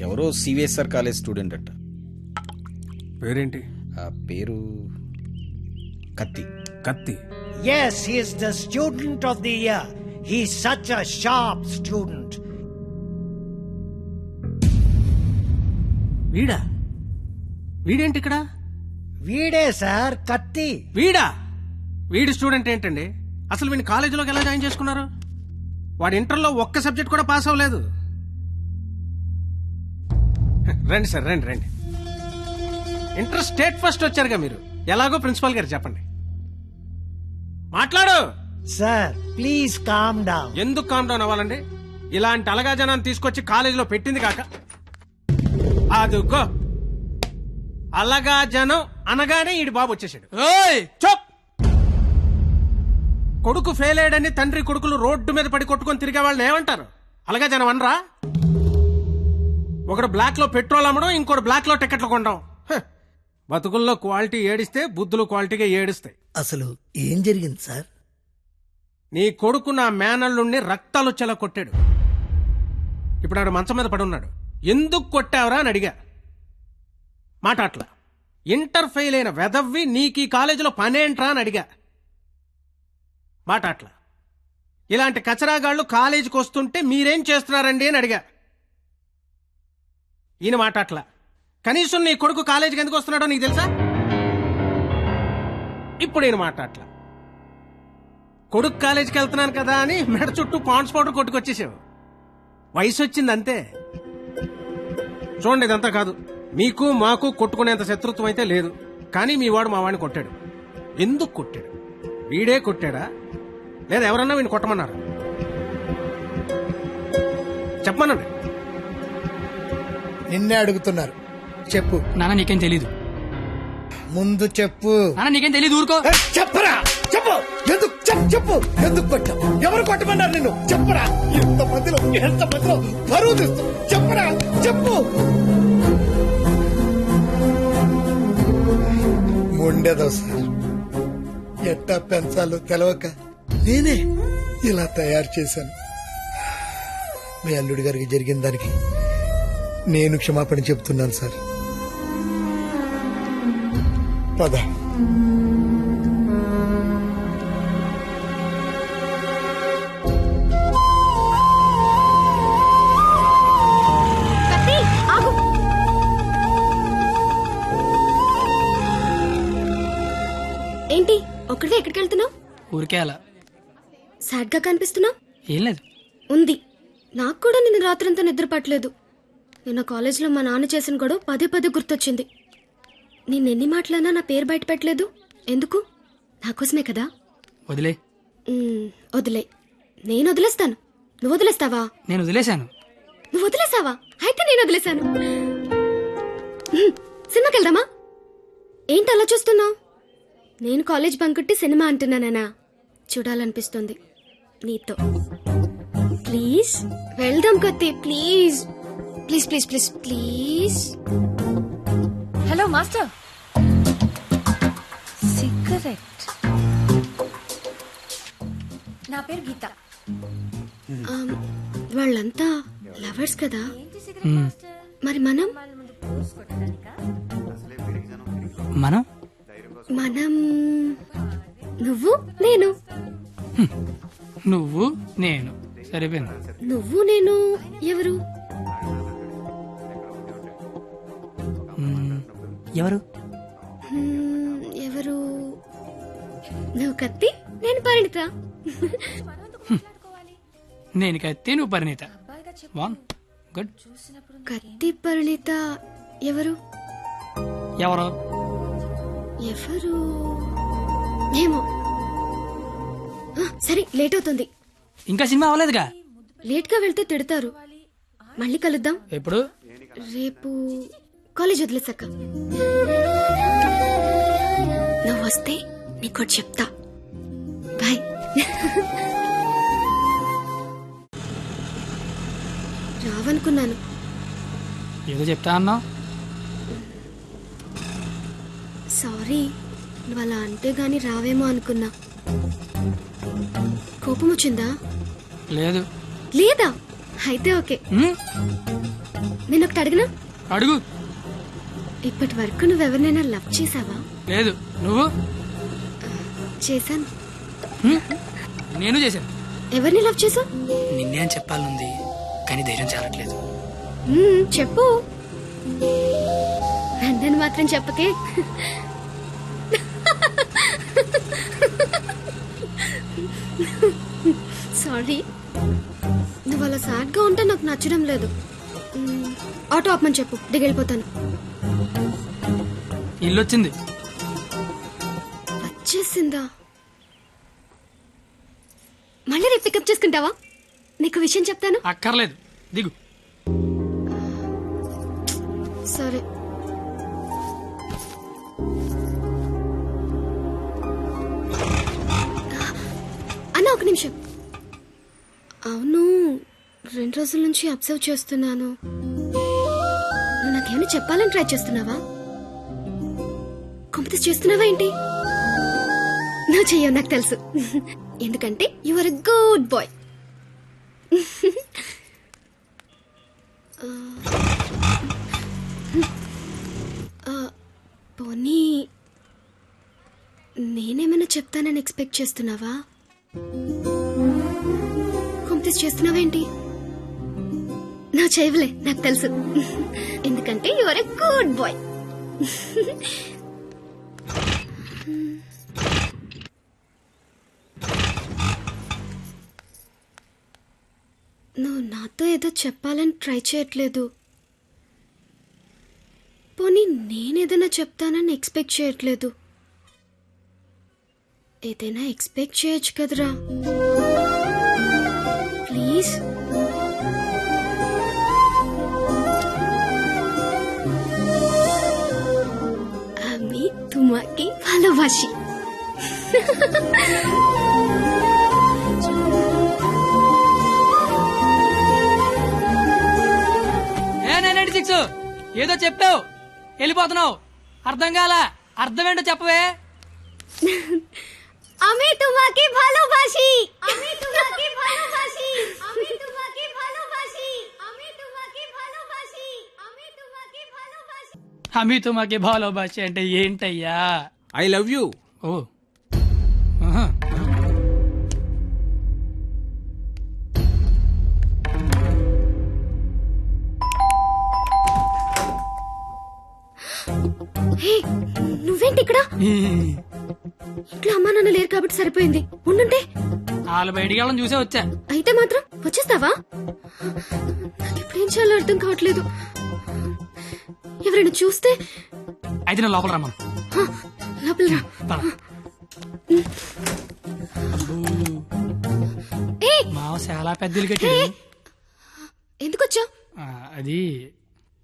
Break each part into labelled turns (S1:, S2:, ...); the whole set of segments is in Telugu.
S1: ఎవరో సివిఎస్ఆర్ కాలేజ్ స్టూడెంట్ అంట.
S2: పేరేంటి?
S1: ఆ పేరు కత్తి.
S2: కత్తి?
S3: Yes, he is the student of the year. He's such a sharp student.
S2: వీడా? వీడేంటి ఇక్కడ?
S3: వీడే సార్ కత్తి.
S2: వీడా? వీడి స్టూడెంట్ ఏంటండి? అసలు వీడిని కాలేజీలోకి ఎలా జాయిన్ చేసుకున్నారు? వాడు ఇంటర్లో ఒక్క సబ్జెక్ట్ కూడా పాస్ అవ్వలేదు. రండి సార్ రండి రండి. ఇంటర్ స్టేట్ ఫస్ట్ వచ్చారుగా మీరు. ఎలాగో ప్రిన్సిపాల్ గారు చెప్పండి. మాట్లాడు!
S3: సార్ ప్లీజ్ కామ్ డౌన్
S2: ఎందుకు కామ్ డౌన్ అవ్వాలండి? ఇలాంటి అలగా జనాన్ని తీసుకొచ్చి కాలేజీలో పెట్టింది కాక. అదుగో. అలగా జనం అనగానే ఈడి బాబు వచ్చేసాడు. చప్! కొడుకు ఫెయిల్ అయ్యాడని తండ్రి కొడుకులు రోడ్డు మీద పడి కొట్టుకొని తిరిగే వాళ్ళని ఏమంటారు? అలాగా జనం అనరా? ఒకడు బ్లాక్లో పెట్రోల్ అమ్మడం ఇంకోటి బ్లాక్లో టికెట్లు కొనడం. బతుకుల్లో క్వాలిటీ ఏడిస్తే బుద్ధులు క్వాలిటీగా ఏడుస్తాయి.
S4: అసలు ఏం జరిగింది సార్?
S2: నీ కొడుకు నా మేనల్లుణ్ణి రక్తాలు వచ్చేలా కొట్టాడు ఇప్పుడు ఆడు మంచం మీద పడి ఉన్నాడు ఎందుకు కొట్టావురా అని అడిగా. మాట అట్లా ఇంటర్ ఫెయిల్ అయిన వెదవ్వి నీకు ఈ కాలేజీలో పనేంట్రా అని అడిగా. మాట అట్లా ఇలాంటి కచరాగాళ్ళు కాలేజీకి వస్తుంటే మీరేం చేస్తున్నారండి అని అడిగా. ఈయన మాట అట్లా కనీసం నీ కొడుకు కాలేజీకి ఎందుకు వస్తున్నాడో నీకు తెలుసా? ఇప్పుడు ఈయన మాట అట్లా కొడుకు కాలేజీకి వెళ్తున్నాను కదా అని మెడ చుట్టూ పాండ్స్ పౌడర్ కొట్టుకొచ్చేసావు. వయసు వచ్చింది అంతే. చూడండి ఇదంతా కాదు. మీకు మాకు కొట్టుకునేంత శత్రుత్వం అయితే లేదు. కానీ మీ వాడు మా వాడిని కొట్టాడు. ఎందుకు కొట్టాడు? వీడే కొట్టాడా? లేదా ఎవరన్నా వీడిని కొట్టమన్నారు? చెప్పమనండి.
S4: నిన్నే అడుగుతున్నారు. చెప్పు.
S5: నాన్న నీకేం తెలీదు.
S4: ముందు చెప్పు.
S5: నాన్న నీకేం తెలీదు ఊరుకో.
S4: ఏ, చెప్పరా? చెప్పు. ఎందుకు? చెప్పు చెప్పు. ఎందుకు కొట్టావు? ఎవరు కొట్టమన్నారు నిన్ను? చెప్పరా? ఎంత మందిలో ఎంత మందిలో బరువు తీస్తూ? చెప్పరా? చెప్పు. ఉండేదో సార్ ఎట్టా పెంచాలో తెలవక నేనే ఇలా తయారు చేశాను. మీ అల్లుడి గారికి జరిగిన దానికి నేను క్షమాపణ చెప్తున్నాను సార్. పద.
S6: ఏంటి ఒక్కడే ఎక్కడికి వెళ్తున్నావు?
S5: ఊరికే అలా.
S6: సాడ్గా కనిపిస్తున్నావు?
S5: ఏం లేదు.
S6: ఉంది. నాకు కూడా నిన్న రాత్రంతా నిద్ర పట్టలేదు నిన్న కాలేజీలో మా నాన్న చేసిన గొడవ పదే పదే గుర్తొచ్చింది. నిన్నెన్ని మాటలన్నా నా పేరు బయట పెట్టలేదు. ఎందుకు? నా కోసమే కదా?
S5: వదిలే.
S6: వదిలే. నేను వదిలేస్తాను. నువ్వు వదిలేస్తావా?
S5: నేను వదిలేశాను.
S6: నువ్వు వదిలేసావా? అయితే నేను వదిలేశాను. సినిమాకి వెళ్దామా ఏంటి అలా చూస్తున్నావు? నేను కాలేజ్ బంకుట్టి సినిమా అంటున్నానా చూడాలనిపిస్తుంది. నీతో. ప్లీజ్. వెళ్దాం కత్తి please. Please please please please
S7: hello master cigarette నా పేరు గీత.
S6: వాళ్ళంతా లవర్స్ కదా?
S5: మ్మ్.
S6: మరి మనం?
S5: మనం?
S6: మనం నువ్వు నేను.
S5: నువ్వు నేను. సరిపోయింది.
S6: నువ్వు నేను ఎవరు?
S5: ఎవరు?
S6: ఎవరు? నువ్వు కత్తి నేను పరిణిత.
S5: నేను కత్తి నువ్వు పరిణీత. గుడ్
S6: కత్తి పరిణిత ఎవరు?
S5: ఎవరు?
S6: ఎవరు? ఏమో. ఆ, సరే లేట్ అవుతుంది.
S5: ఇంకా సినిమా అవ్వలేదుగా?
S6: లేట్గా వెళ్తే తిడతారు. మళ్ళీ కలుద్దాం.
S5: ఎప్పుడు?
S6: రేపు కాలేజ్ వదిలేసాక నువ్వు వస్తే నీకోటి చెప్తా. బాయ్ రావనుకున్నాను.
S5: ఏదో చెప్తా అన్నావు
S6: సారీ నువ్వు అలా అంటే గాని రావేమో అనుకున్నా. కోపం వచ్చిందా?
S5: లేదు.
S6: లేదా? అయితే ఓకే? నేను ఒకటి అడిగినా?
S5: అడుగు.
S6: ఇప్పటి వరకు నువ్వెవరినైనా లవ్ చేసావా
S5: లేదు. నువ్వు?
S6: చేశాను?
S5: నేను చేశాను.
S6: ఎవరిని లవ్ చేసావు
S5: నిన్నే అని చెప్పాలనుంది కానీ ధైర్యం చాలట్లేదు.
S6: చెప్పు. నందని మాత్రం చెప్పకే. సారీ. నువ్వు అలా సాడ్గా ఉంటే నాకు నచ్చడం లేదు. ఆటో ఆపమని చెప్పు దిగెళ్ళిపోతాను.
S5: ఇల్లు వచ్చింది
S6: వచ్చేసిందా? మళ్ళీ రేపు పికప్ చేసుకుంటావా? నీకు విషయం చెప్తాను.
S5: అక్కర్లేదు. దిగు.
S6: సరే. అన్న ఒక నిమిషం. అవును రెండు రోజుల నుంచి అబ్జర్వ్ చేస్తున్నాను. నాకేమైనా చెప్పాలని ట్రై చేస్తున్నావా? ప్రాక్టీస్ చేస్తున్నావా ఏంటి? నువ్వు చెయ్యవు నాకు తెలుసు. ఎందుకంటే you are a good boy పోనీ నేనేమైనా చెప్తానని ఎక్స్పెక్ట్ చేస్తున్నావా? కంప్లీట్ చేస్తున్నావేంటి నా చేయవులే నాకు తెలుసు. ఎందుకంటే you are a good boy నువ్వు నాతో ఏదో చెప్పాలని ట్రై చేయట్లేదు పోనీ నేనేదైనా చెప్తానని ఎక్స్పెక్ట్ చేయట్లేదు ఏదైనా ఎక్స్పెక్ట్ చేయొచ్చు కదరా ప్లీజ్ আমি তোমাকে ভালোবাসি
S5: చెప్పావు వెళ్ళిపోతున్నావు అర్థం కాల అర్థం ఏంటో చెప్పవే
S6: আমি তোমাকে ভালোবাসি আমি তোমাকে ভালোবাসি আমি তোমাকে ভালোবাসি আমি তোমাকে ভালোবাসি আমি তোমাকে ভালোবাসি
S5: అమి తుమాకి భాలోబాష అంటే ఏంటయ్యా
S2: ఐ లవ్ యూ
S5: ఓ
S6: నువ్వేంటి ఇక్కడ? ఇంట్లో అమ్మా నాన్న లేరు కాబట్టి సరిపోయింది. ఉండుంటే.
S5: వాళ్ళ బయటికి వెళ్ళడం చూసే వచ్చా.
S6: అయితే మాత్రం వచ్చేస్తావా? నాకు ఇప్పుడేం చేయాలో అర్థం కావట్లేదు. ఎవరైనా చూస్తే?
S5: అయితే నేను లోపల రమ్మను.
S6: లోపల రా.
S5: మావ చాలా పెద్దలు కట్టాడు
S6: ఎందుకు వచ్చావు
S5: ఆ, అది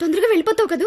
S6: తొందరగా వెళ్ళిపోతావు కదూ?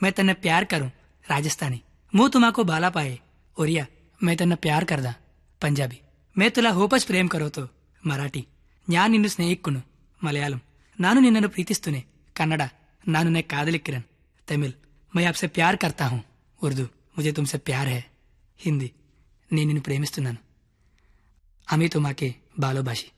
S5: મેં તને પ્યાર કરું રાજસ્થાની હું તુમાકો બાલા પાયે ઓરિયા મેં તને પ્યાર કરદા પંજાબી મેં તુલા હોપજ પ્રેમ કરોતો మరాఠీ జ్ఞాన్ నిన్ను స్నేహిక్కును మలయాళం నాను నిన్నను ప్రీతిస్తూనే కన్నడ నాను నే కాదలిక్కిరన్ తమిళ్ మై ఆప్సే ప్యార్ కర్తా హూ ఉర్దూ ముజే తుమ్సే ప్యార్ హే హిందీ నేను నిన్ను ప్రేమిస్తున్నాను అమీ తుమాకే బాలోభాషి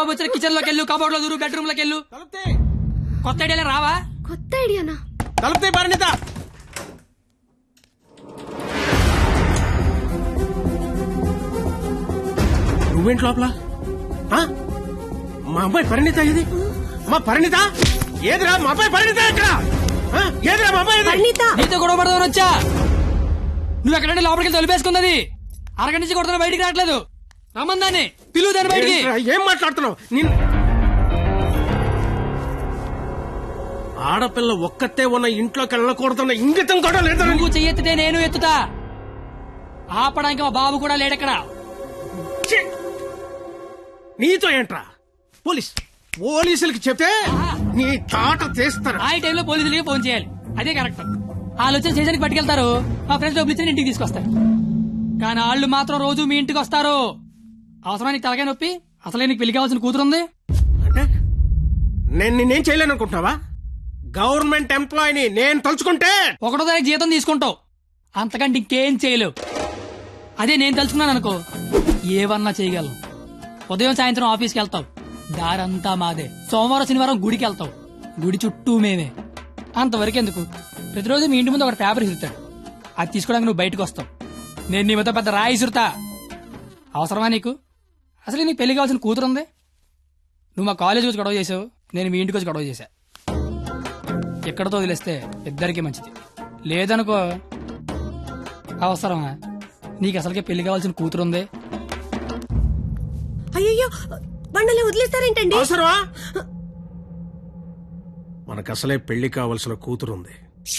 S5: బాబు వచ్చిన కిచెన్లోకి వెళ్ళు కబోర్డ్లో దూరు బెడ్రూమ్లోకి వెళ్ళు.
S2: తలుపుతే.
S5: కొత్త ఐడియాలే రావా?
S6: కొత్త ఐడియానా?
S2: తలుపుతే పరిణిత. నువ్వేంటి లోపల? ఆ? మా అమ్మాయి పరిణిత ఇది? మా పరిణిత? ఏదిరా? మా అమ్మాయి పరిణిత ఎక్కడ ఆ? ఏదిరా మా అమ్మాయి ఇది?
S5: నీతో గొడవ పడదామని వచ్చా. నువ్వు ఎక్కడంటే లోపలికి తొలిపేసుకున్నది అరగంట నుంచి కొడుతున్నా బయటికి రావట్లేదు. రమ్మందాన్ని పిలువు దాన్ని బయటికి.
S2: ఏం మాట్లాడుతున్నావు? నిన్ను ఆడపిల్ల ఒక్కతే ఉన్న ఇంట్లోకి వెళ్ళకూడదన్న ఇంగితం కూడా లేదా.
S5: నువ్వు చెయ్యెత్తితే నేను ఎత్తుతా. ఆపడానికి మా బాబు కూడా లేడెక్కడ!
S2: నీతో ఏంట్రా? పోలీస్ పోలీసులకి చెప్తే నీ తాట తీస్తారు?
S5: ఆ టైంలో పోలీసులకి ఫోన్ చేయాలి. అదే కరెక్ట్. వాళ్ళు వచ్చి స్టేషన్కి పట్టుకెళ్తారు. మా ఫ్రెండ్స్ డబ్బులు ఇచ్చి ఇంటికి తీసుకొస్తారు కానీ వాళ్ళు మాత్రం రోజు మీ ఇంటికి వస్తారు. అవసరానికి తలకాయ నొప్పి? అసలే నీకు పెళ్ళి కావాల్సిన కూతురు ఉంది
S2: అంటే? నేను నిన్నేం చేయలేను అనుకుంటున్నావా గవర్నమెంట్ ఎంప్లాయీని నేను తలుచుకుంటే?
S5: ఒకటో తారీఖు జీతం తీసుకుంటావు. అంతకంటే ఇంకేం చేయలేవు. అదే నేను తెలుసుకున్నాను అనుకో. ఏవన్నా చేయగలను. ఉదయం సాయంత్రం ఆఫీస్కి వెళ్తావు. దారంతా మాదే. సోమవారం శనివారం గుడికి వెళ్తావు. గుడి చుట్టూ మేమే. అంతవరకు ఎందుకు? ప్రతిరోజు మీ ఇంటి ముందు ఒక పేపర్ ఇస్తాడు అది తీసుకోవడానికి నువ్వు బయటకు వస్తావు. నేను నీ మీద పెద్ద రాయి ఇసురుతా. అవసరమా నీకు? అసలు నీకు పెళ్ళి కావాల్సిన కూతురు ఉంది? నువ్వు మా కాలేజ్ వచ్చి గొడవ చేసావు నేను మీ ఇంటికి వచ్చి గొడవ చేశా. ఎక్కడతో వదిలేస్తే ఇద్దరికి మంచిది. లేదనుకో అవసరమా? నీకు అసలుకే పెళ్ళి కావాల్సిన కూతురు ఉంది?
S8: అయ్యయ్యో బండలే వదిలేస్తారేంటండి?
S2: అవసరమా? మనకు అసలే పెళ్ళి కావలసిన కూతురు ఉంది